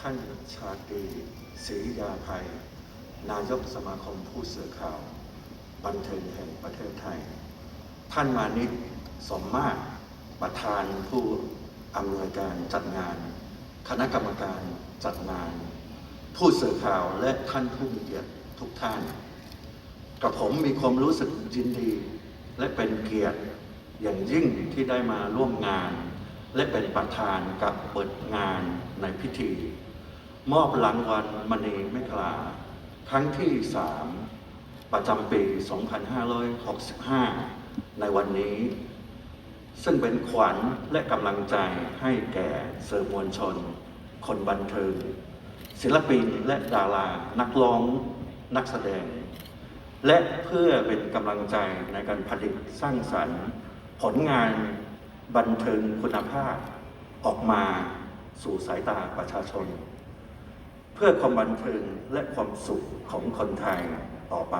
ท่านชาตรีศรียาภัย นายกสมาคมผู้สื่อข่าว บันเทิงแห่งประเทศไทย ท่านมานิตสมมาตรประธานผู้อำนวยการจัดงาน คณะกรรมการจัดงาน ผู้สื่อข่าวและท่านผู้มีเกียรติทุกท่าน กับผมมีความรู้สึกยินดี และเป็นเกียรติอย่างยิ่งที่ได้มาร่วมงาน และเป็นประธานกับเปิดงานในพิธี มอบรางวัลมณีเมฆลาครั้งที่ 3 ประจำปี 2565 ในวันนี้ ซึ่งเป็นขวัญและกำลังใจให้แก่เสื่อมวลชน คนบันเทิง ศิลปินและดารา นักร้อง นักแสดง และเพื่อเป็นกำลังใจในการผลิตสร้างสรรค์ ผลงานบันเทิงคุณภาพ ออกมาสู่สายตาประชาชน เพื่อความบันเทิงและความสุขของคนไทยต่อไป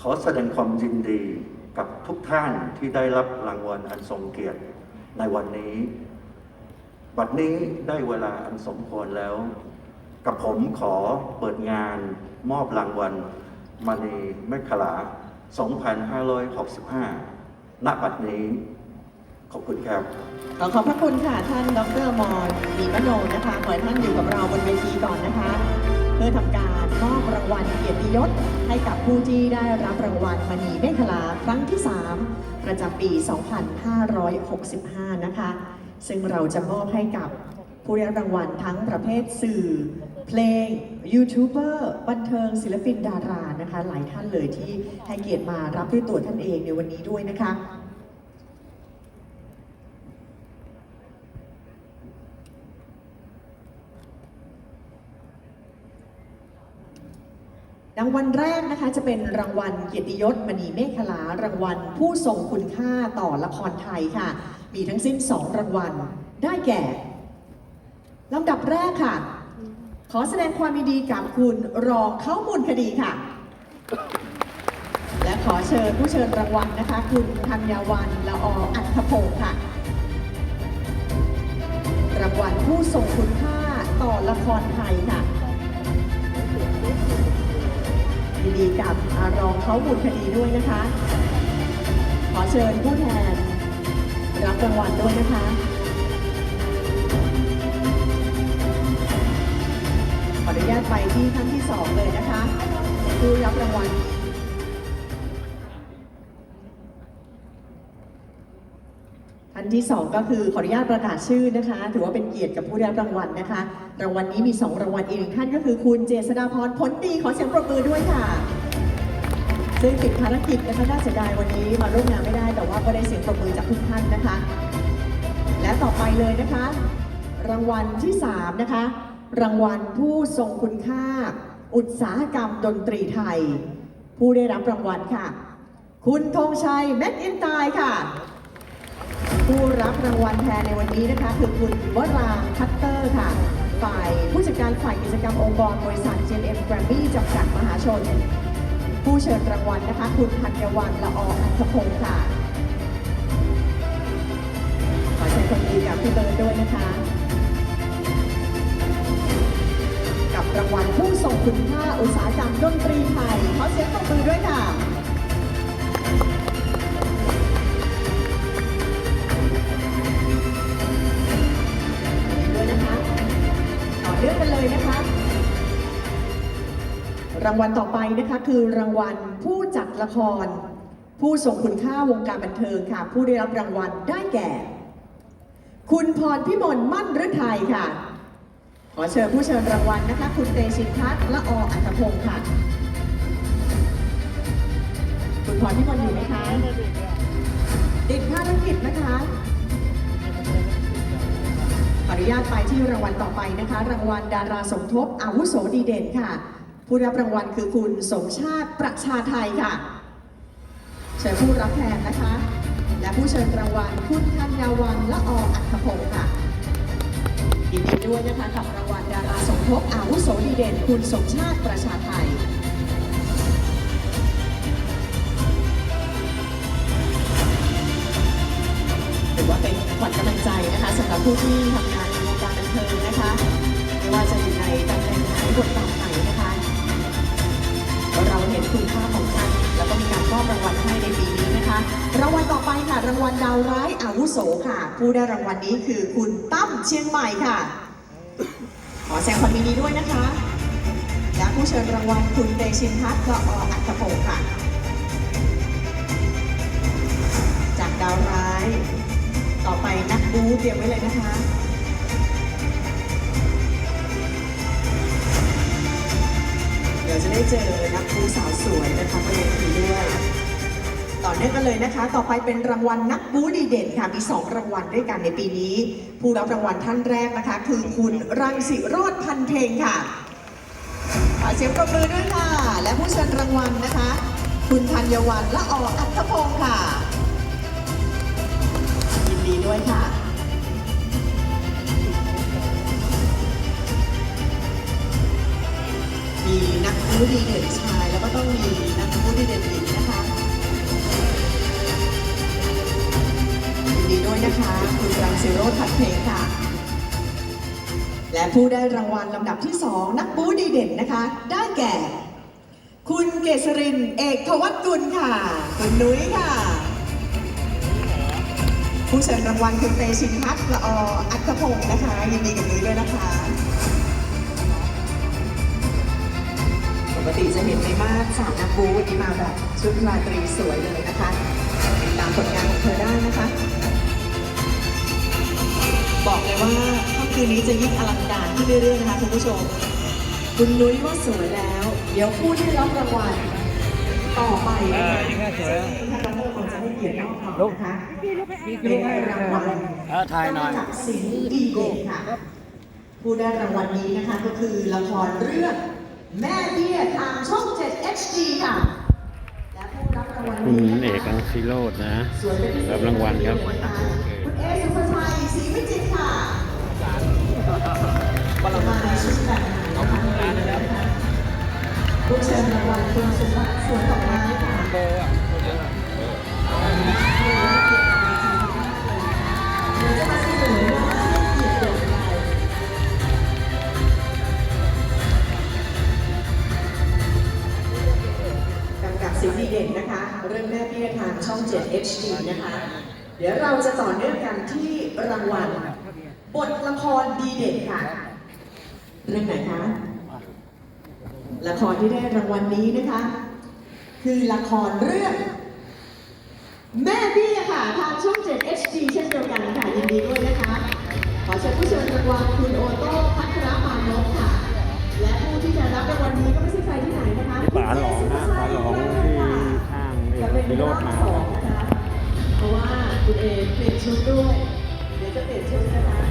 ขอแสดงความยินดีกับทุกท่านที่ได้รับรางวัลอันทรงเกียรติในวันนี้ บัดนี้ได้เวลาอันสมควรแล้ว กับผมขอเปิดงานมอบรางวัลมณีเมฆลา 2565 ณ บัดนี้ ขอบคุณครับ ขอขอบพระคุณค่ะท่านดรมอนมีมโนนะคะขอให้ท่านอยู่กับเราบนเวทีก่อนนะคะ เพื่อทำการมอบรางวัลเกียรติยศให้กับผู้ที่ได้รับรางวัลมณีเมฆลาครั้งที่ 3 ประจำปี 2565 นะคะ ซึ่งเราจะมอบให้กับผู้ได้รับรางวัลทั้งประเภทสื่อ เพลง ยูทูบเบอร์ บันเทิงศิลปินดารานะคะ หลายท่านเลยที่ให้เกียรติมารับด้วยตัวท่านเองในวันนี้ด้วยนะคะ รางวัลแรกนะคะจะเป็นรางวัลเกียรติยศมณีเมฆลารางวัลผู้ทรงคุณค่าต่อละครไทยค่ะ มีทั้งสิ้น 2 รางวัล ได้แก่ลำดับแรกค่ะ ขอแสดงความยินดีกับคุณรองเข้ามูลคดีค่ะ และขอเชิญผู้เชิญรางวัลนะคะ คุณธัญวันละออัฏฐพงศ์ค่ะ รางวัลผู้ทรงคุณค่าต่อละครไทยค่ะ ยินดีกับอรองเขาบุญคดีด้วยนะคะ ขอเชิญผู้แทน รับรางวัลด้วยนะคะขออนุญาตไปที่ท่านที่สองเลยนะคะผู้รับรางวัล นที่สองก็คือขออนุญาตประกาศชื่อนะคะ ถือว่าเป็นเกียรติกับผู้ได้รับรางวัลนะคะ รางวัลนี้มี 2 รางวัลอีกหนึ่งท่านก็คือคุณเจษฎาพรผลดีขอเสียงปรบมือด้วยค่ะ ซึ่งติดภารกิจนะคะน่าเสียดายวันนี้มาร่วมงานไม่ได้ แต่ว่าก็ได้เสียงปรบมือจากทุกท่านนะคะ และต่อไปเลยนะคะ รางวัลที่ 3 นะคะ รางวัลผู้ทรงคุณค่า อุตสาหกรรมดนตรีไทย ผู้ได้รับรางวัลค่ะ คุณธงชัยแม็กอินไตายค่ะ ผู้รับรางวัลแทนในวันนี้นะคะ คือคุณวราคัตเตอร์ค่ะ ฝ่ายผู้จัดการฝ่ายกิจกรรมองค์กรบริษัท GMM Grammy จำกัดมหาชน ผู้เชิญรางวัลนะคะ คุณธัญวันละออัศพงศ์ค่ะ ขอเชิญคนดีกับพี่เบิร์ดด้วยนะคะ กับรางวัลผู้ทรงคุณค่าอุตสาหกรรมดนตรีไทยขอเสียงปรบมือด้วยค่ะ รางวัลต่อไปนะคะคือรางวัลผู้จัดละคร ผู้ทรงคุณค่าวงการบันเทิงค่ะ ผู้ได้รับรางวัลได้แก่ คุณพรพิมลมั่นฤทัยค่ะ ขอเชิญผู้เชิญรางวัลนะคะ คุณเตชินพัฒน์ละออัตพงศ์ค่ะ คุณพรพิมลอยู่ไหมคะติดภารกิจนะคะขออนุญาตไปที่รางวัลต่อไปนะคะ รางวัลดาราสมทบอาวุโสดีเด่นค่ะ ผู้รับรางวัลคือคุณสมชาติประชาไทยค่ะ เชิญผู้รับแทนนะคะ และผู้เชิญรางวัลคุณธัญวันละออัคพงศ์ค่ะยินดีด้วยนะคะกับรางวัลดาราสมทบอาวุโสดีเด่น คุณสมชาติประชาไทยถือว่าเป็นขวัญกำลังใจนะคะสำหรับผู้ที่ทำงานในวงการบันเทิงนะคะ ไม่ว่าจะอยู่ในตำแหน่งไหนบทบาทไหนนะ คุณค่าของท่านแล้วก็มีการมอบรางวัลให้ในปีนี้นะคะ รางวัลต่อไปค่ะ รางวัลดาวร้ายอาวุโสค่ะ ผู้ได้รางวัลนี้คือคุณตั้มเชียงใหม่ค่ะ ขอแสดงความยินดีด้วยนะคะ และผู้เชิญรางวัลคุณเตชินพัฒน์ละออัครพงศ์ค่ะ จากดาวร้าย ต่อไปนักบูเตรียมไว้เลยนะคะ จะได้เจอนักบูสาวสวยนะคะบนเวทีด้วย ต่อเนื่องกันเลยนะคะ ต่อไปเป็นรางวัลนักบูดีเด่นค่ะ มี 2 รางวัลด้วยกันในปีนี้ ผู้รับรางวัลท่านแรกนะคะ คือคุณรังสิโรธพันเทงค่ะขอเสียงปรบมือด้วยค่ะ และผู้เชิญรางวัลนะคะ คุณธัญวันละออัธพงศ์ค่ะยินดีด้วยค่ะ นักบูดีเด่นชาย แล้วก็ต้องมีนักบูดีเด่นหญิงนะคะยินดีด้วยนะคะ คุณรังสิโรธพัดเพลงค่ะ และผู้ได้รางวัลลำดับที่ 2 นักบูดีเด่นนะคะ ได้แก่ คุณเกษริน เอกทวัฒกุลค่ะ คุณนุ้ยค่ะ ผู้เชิญรางวัลคุณเตชินพัฒน์ละออัคพงศ์นะคะ ยินดีกับนุ้ย ติจะเห็นในมากสาวนักบูวันนี้มาแบบชุดราตรีสวยเลยนะคะติดตามผลงานของเธอได้นะคะ บอกเลยว่าค่ำคืนนี้จะยิ่งอลังการขึ้นเรื่อยๆนะคะคุณผู้ชม คุณนุ้ยว่าสวยแล้ว เดี๋ยวผู้ที่รับรางวัลต่อไปนะคะเออยิ่งน่าสวยอะท่านดรคงจะให้เกียรติมอบต่อนะคะเป็นรางวัลเออถ่ายหน่อยกำกับสิงห์ดีเด่นค่ะผู้ได้รางวัลนี้นะคะก็คือละครเรื่อง แม่เบี้ยทางช่อง 7 HD ค่ะ และผู้รับรางวัลคุณนี้นะคะเอกอังศิโรจน์นะสวยเป็นพิเศษรับรางวัลครับคุณเอสุภาชัยศรีวิจิตรค่ะมาในชุดแบบไหนนะคะผู้เชิญรางวัลคุณสุวัสดิ์สวนดอกไม้ค่ะ 7 HD นะคะ เดี๋ยวเราจะต่อเนื่องกันที่รางวัลบทละครดีเด่นค่ะเรื่องไหนคะละครที่ได้รางวัลนี้นะคะ คือละครเรื่อง แม่เบี้ยค่ะทางช่อง 7 HD เช่นเดียวกันค่ะยินดีด้วยนะคะ ขอเชิญผู้เชิญรางวัลคุณโอโต้พัทรมานพค่ะ และผู้ที่จะรับรางวัลนี้ก็ไม่ใช่ใครที่ไหนนะคะป๋าหลองนะป๋าหลองที่ข้างเอกพิโรธมา คุณเอเปลี่ยนชุดด้วย เดี๋ยวจะเปลี่ยนชุดนะคะ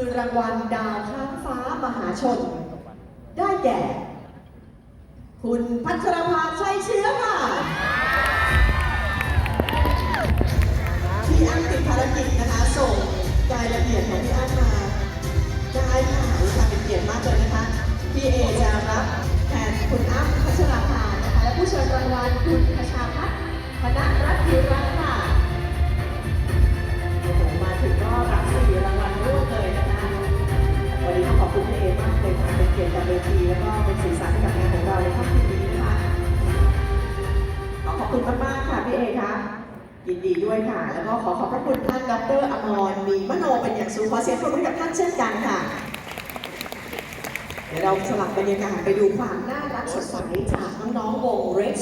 คือรางวัลดาวข้างฟ้ามหาชน ได้แก่ คุณพัชรภาชัยเชื้อค่ะพี่อั้งติดภารกิจนะคะส่งรายละเอียดของพี่อั้นมา ยินดีด้วยค่ะ แล้วก็ขอขอบพระคุณท่านดรอมรมีมโนเป็นอย่างสูงขอเสียงปรบมือกับท่านเช่นกันค่ะ เดี๋ยวเราสลับบรรยากาศไปดูความน่ารักสดใสจากน้องๆวง Red